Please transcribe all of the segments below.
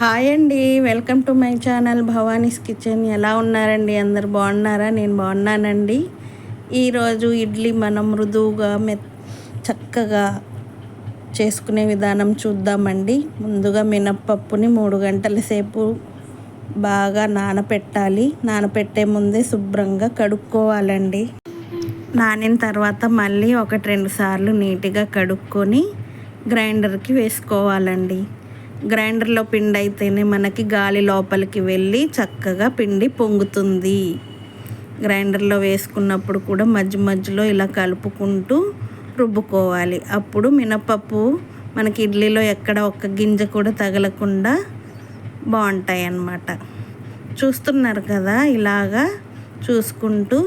Hi అండి. Welcome to my channel Bhavani's kitchen. ఎలా ఉన్నారండి? అందరు బాగున్నారా? నేను బాగున్నానండి. ఈరోజు ఇడ్లీ మనం మృదువుగా మె చక్కగా చేసుకునే విధానం చూద్దామండి. ముందుగా మినప్పప్పుని మూడు గంటల సేపు బాగా నానపెట్టాలి. నానపెట్టే ముందే శుభ్రంగా కడుక్కోవాలండి. నానిన తర్వాత మళ్ళీ ఒకటి రెండు సార్లు నీట్గా కడుక్కొని గ్రైండర్కి వేసుకోవాలండి. గ్రైండర్లో పిండి అయితేనే మనకి గాలి లోపలికి వెళ్ళి చక్కగా పిండి పొంగుతుంది. గ్రైండర్లో వేసుకున్నప్పుడు కూడా మధ్య మధ్యలో ఇలా కలుపుకుంటూ రుబ్బుకోవాలి. అప్పుడు మినపప్పు మనకి ఇడ్లీలో ఎక్కడ ఒక్క గింజ కూడా తగలకుండా బాగుంటాయి అన్నమాట చూస్తున్నారు కదా ఇలాగా చూసుకుంటూ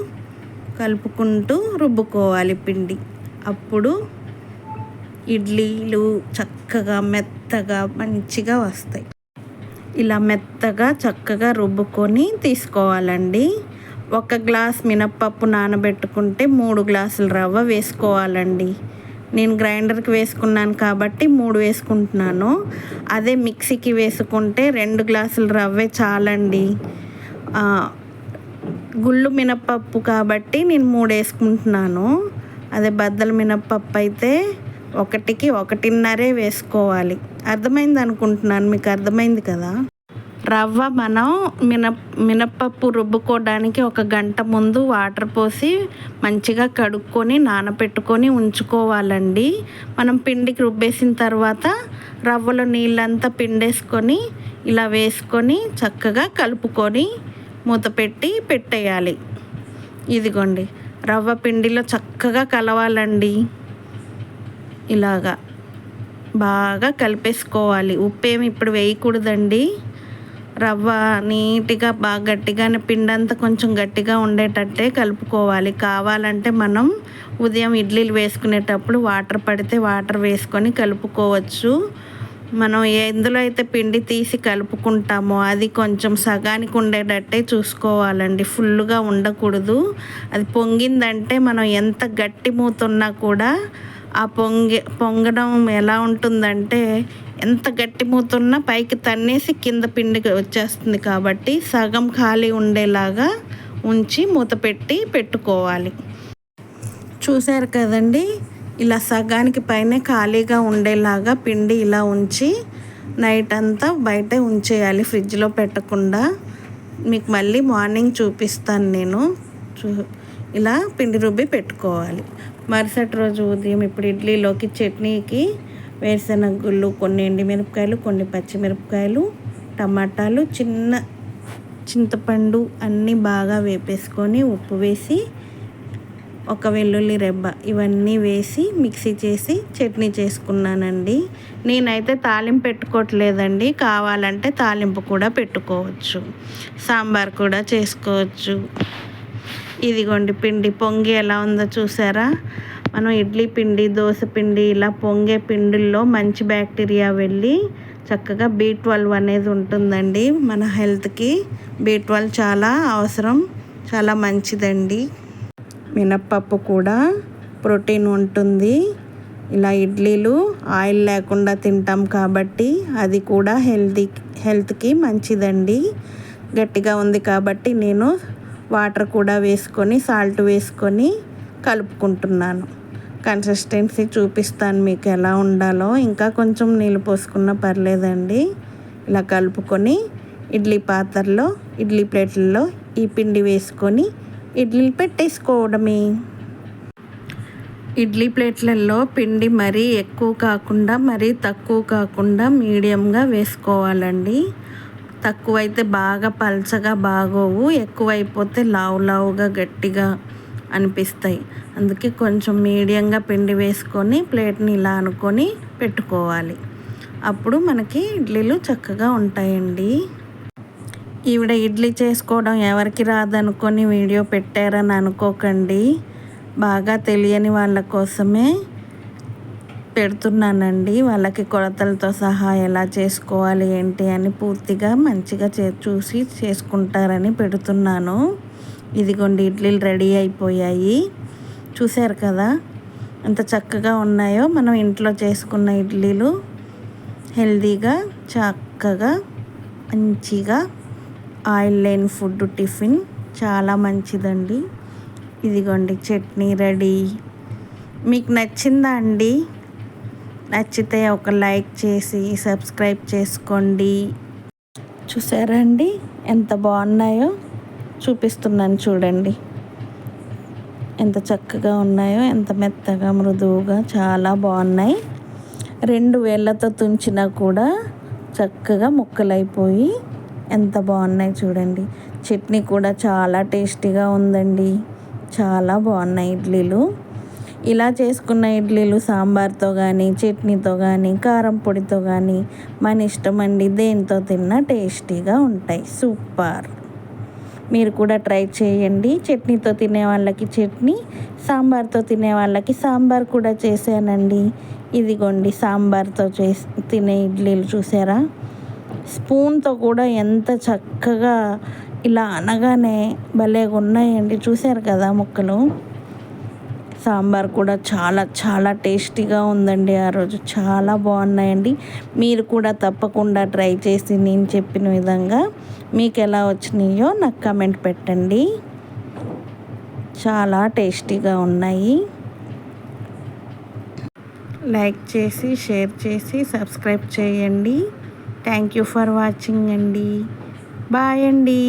కలుపుకుంటూ రుబ్బుకోవాలి పిండి. అప్పుడు ఇడ్లీలు చక్కగా మెత్తగా మంచిగా వస్తాయి. ఇలా మెత్తగా చక్కగా రుబ్బుకొని తీసుకోవాలండి. ఒక గ్లాస్ మినప్పప్పు నానబెట్టుకుంటే మూడు గ్లాసుల రవ్వ వేసుకోవాలండి. నేను గ్రైండర్కి వేసుకున్నాను కాబట్టి మూడు వేసుకుంటున్నాను. అదే మిక్సీకి వేసుకుంటే రెండు గ్లాసుల రవ్వే చాలండి. గుళ్ళు మినప్పప్పు కాబట్టి నేను మూడు వేసుకుంటున్నాను. అదే బద్దల మినప్పప్పు అయితే ఒకటికి ఒకటిన్నరే వేసుకోవాలి. అర్థమైంది అనుకుంటున్నాను మీకు అర్థమైంది కదా? రవ్వ మనం మిన మినప్పప్పు రుబ్బుకోవడానికి ఒక గంట ముందు వాటర్ పోసి మంచిగా కడుక్కొని నానపెట్టుకొని ఉంచుకోవాలండి. మనం పిండికి రుబ్బేసిన తర్వాత రవ్వలో నీళ్ళంతా పిండేసుకొని ఇలా వేసుకొని చక్కగా కలుపుకొని మూత పెట్టి పెట్టేయాలి. ఇదిగోండి రవ్వ పిండిలో చక్కగా కలవాలండి. ఇలాగా బాగా కలిపేసుకోవాలి. ఉప్పు ఏమి ఇప్పుడు వేయకూడదండి. రవ్వ నీట్గా బాగా గట్టిగానే పిండంతా కొంచెం గట్టిగా ఉండేటట్టే కలుపుకోవాలి. కావాలంటే మనం ఉదయం ఇడ్లీలు వేసుకునేటప్పుడు వాటర్ పడితే వాటర్ వేసుకొని కలుపుకోవచ్చు. మనం ఎందులో అయితే పిండి తీసి కలుపుకుంటామో అది కొంచెం సగానికి ఉండేటట్టే చూసుకోవాలండి. ఫుల్గా ఉండకూడదు. అది పొంగిందంటే మనం ఎంత గట్టి మూతున్నా కూడా ఆ పొంగి పొంగడం ఎలా ఉంటుందంటే ఎంత గట్టి మూతున్నా పైకి తన్నేసి కింద పిండికి వచ్చేస్తుంది కాబట్టి సగం ఖాళీ ఉండేలాగా ఉంచి మూత పెట్టి పెట్టుకోవాలి. చూశారు కదండి? ఇలా సగానికి పైనే ఖాళీగా ఉండేలాగా పిండి ఇలా ఉంచి నైట్ అంతా బయటే ఉంచేయాలి ఫ్రిడ్జ్లో పెట్టకుండా. మీకు మళ్ళీ మార్నింగ్ చూపిస్తాను నేను. చూ ఇలా పిండి రుబ్బి పెట్టుకోవాలి. మరుసటి రోజు ఉదయం ఇప్పుడు ఇడ్లీలోకి చట్నీకి వేరుశనగ గుళ్ళు కొన్ని ఎండిమిరపకాయలు కొన్ని పచ్చిమిరపకాయలు టమాటాలు చిన్న చింతపండు అన్నీ బాగా వేపేసుకొని ఉప్పు వేసి ఒక వెల్లుల్లి రెబ్బ ఇవన్నీ వేసి మిక్సీ చేసి చట్నీ చేసుకున్నానండి. నేనైతే తాలింపు పెట్టుకోవట్లేదండి. కావాలంటే తాలింపు కూడా పెట్టుకోవచ్చు. సాంబార్ కూడా చేసుకోవచ్చు. ఇదిగోండి పిండి పొంగి ఎలా ఉందో చూసారా? మనం ఇడ్లీ పిండి దోశ పిండి ఇలా పొంగే పిండిల్లో మంచి బ్యాక్టీరియా వెళ్ళి చక్కగా బీ ట్వెల్వ్ అనేది ఉంటుందండి. మన హెల్త్కి బీ ట్వెల్వ్ చాలా అవసరం చాలా మంచిదండి. మినప్పప్పు కూడా ప్రోటీన్ ఉంటుంది. ఇలా ఇడ్లీలు ఆయిల్ లేకుండా తింటాం కాబట్టి అది కూడా హెల్తీ హెల్త్కి మంచిదండి. గట్టిగా ఉంది కాబట్టి నేను వాటర్ కూడా వేసుకొని సాల్ట్ వేసుకొని కలుపుకుంటున్నాను. కన్సిస్టెన్సీ చూపిస్తాను మీకు ఎలా ఉండాలో. ఇంకా కొంచెం నీళ్ళు పోసుకున్న పర్లేదండి. ఇలా కలుపుకొని ఇడ్లీ పాత్రలో ఇడ్లీ ప్లేట్లలో ఈ పిండి వేసుకొని ఇడ్లీలు పెట్టేసుకోవడమే. ఇడ్లీ ప్లేట్లలో పిండి మరీ ఎక్కువ కాకుండా మరీ తక్కువ కాకుండా మీడియంగా వేసుకోవాలండి. తక్కువైతే బాగా పల్చగా బాగోవు ఎక్కువైపోతే లావు లావుగా గట్టిగా అనిపిస్తాయి. అందుకే కొంచెం మీడియంగా పిండి వేసుకొని ప్లేట్ని ఇలా అనుకొని పెట్టుకోవాలి. అప్పుడు మనకి ఇడ్లీలు చక్కగా ఉంటాయండి. ఈవిడ ఇడ్లీ చేసుకోవడం ఎవరికి రాదనుకొని వీడియో పెట్టారని అనుకోకండి. బాగా తెలియని వాళ్ళ కోసమే పెడుతున్నానండి. వాళ్ళకి కొలతలతో సహా ఎలా చేసుకోవాలి ఏంటి అని పూర్తిగా మంచిగా చే చూసి చేసుకుంటారని పెడుతున్నాను. ఇదిగోండి ఇడ్లీలు రెడీ అయిపోయాయి. చూశారు కదా? ఎంత చక్కగా ఉన్నాయో. మనం ఇంట్లో చేసుకున్న ఇడ్లీలు హెల్దీగా చక్కగా మంచిగా ఆయిల్ లేని ఫుడ్ టిఫిన్. చాలా మంచిదండి. ఇదిగోండి చట్నీ రెడీ. మీకు నచ్చిందా అండి? నచ్చితే ఒక లైక్ చేసి సబ్స్క్రైబ్ చేసుకోండి. చూసారండి? ఎంత బాగున్నాయో చూపిస్తున్నాను చూడండి. ఎంత చక్కగా ఉన్నాయో ఎంత మెత్తగా మృదువుగా చాలా బాగున్నాయి. రెండు వేళ్ళతో తుంచినా కూడా చక్కగా ముక్కలైపోయి ఎంత బాగున్నాయి చూడండి. చట్నీ కూడా చాలా టేస్టీగా ఉందండి. చాలా బాగున్నాయి ఇడ్లీలు. ఇలా చేసుకున్న ఇడ్లీలు సాంబార్తో కానీ చట్నీతో కానీ కారం పొడితో కానీ మన ఇష్టం అండి. దేనితో తిన్నా టేస్టీగా ఉంటాయి. సూపర్. మీరు కూడా ట్రై చేయండి. చట్నీతో తినే వాళ్ళకి చట్నీ సాంబార్తో తినే వాళ్ళకి సాంబార్ కూడా చేశానండి. ఇదిగోండి సాంబార్తో చేసి తినే ఇడ్లీలు చూసారా? స్పూన్తో కూడా ఎంత చక్కగా ఇలా అనగానే భలేగా ఉన్నాయండి. చూశారు కదా ముక్కలు? సాంబార్ కూడా చాలా చాలా టేస్టీగా ఉందండి ఆ రోజు. చాలా బాగున్నాయండి. మీరు కూడా తప్పకుండా ట్రై చేసి నేను చెప్పిన విధంగా మీకు ఎలా వచ్చినాయో నాకు కమెంట్ పెట్టండి. చాలా టేస్టీగా ఉన్నాయి. లైక్ చేసి షేర్ చేసి సబ్స్క్రైబ్ చేయండి. థ్యాంక్ యూ ఫర్ వాచింగ్ అండి. బాయ్ అండి.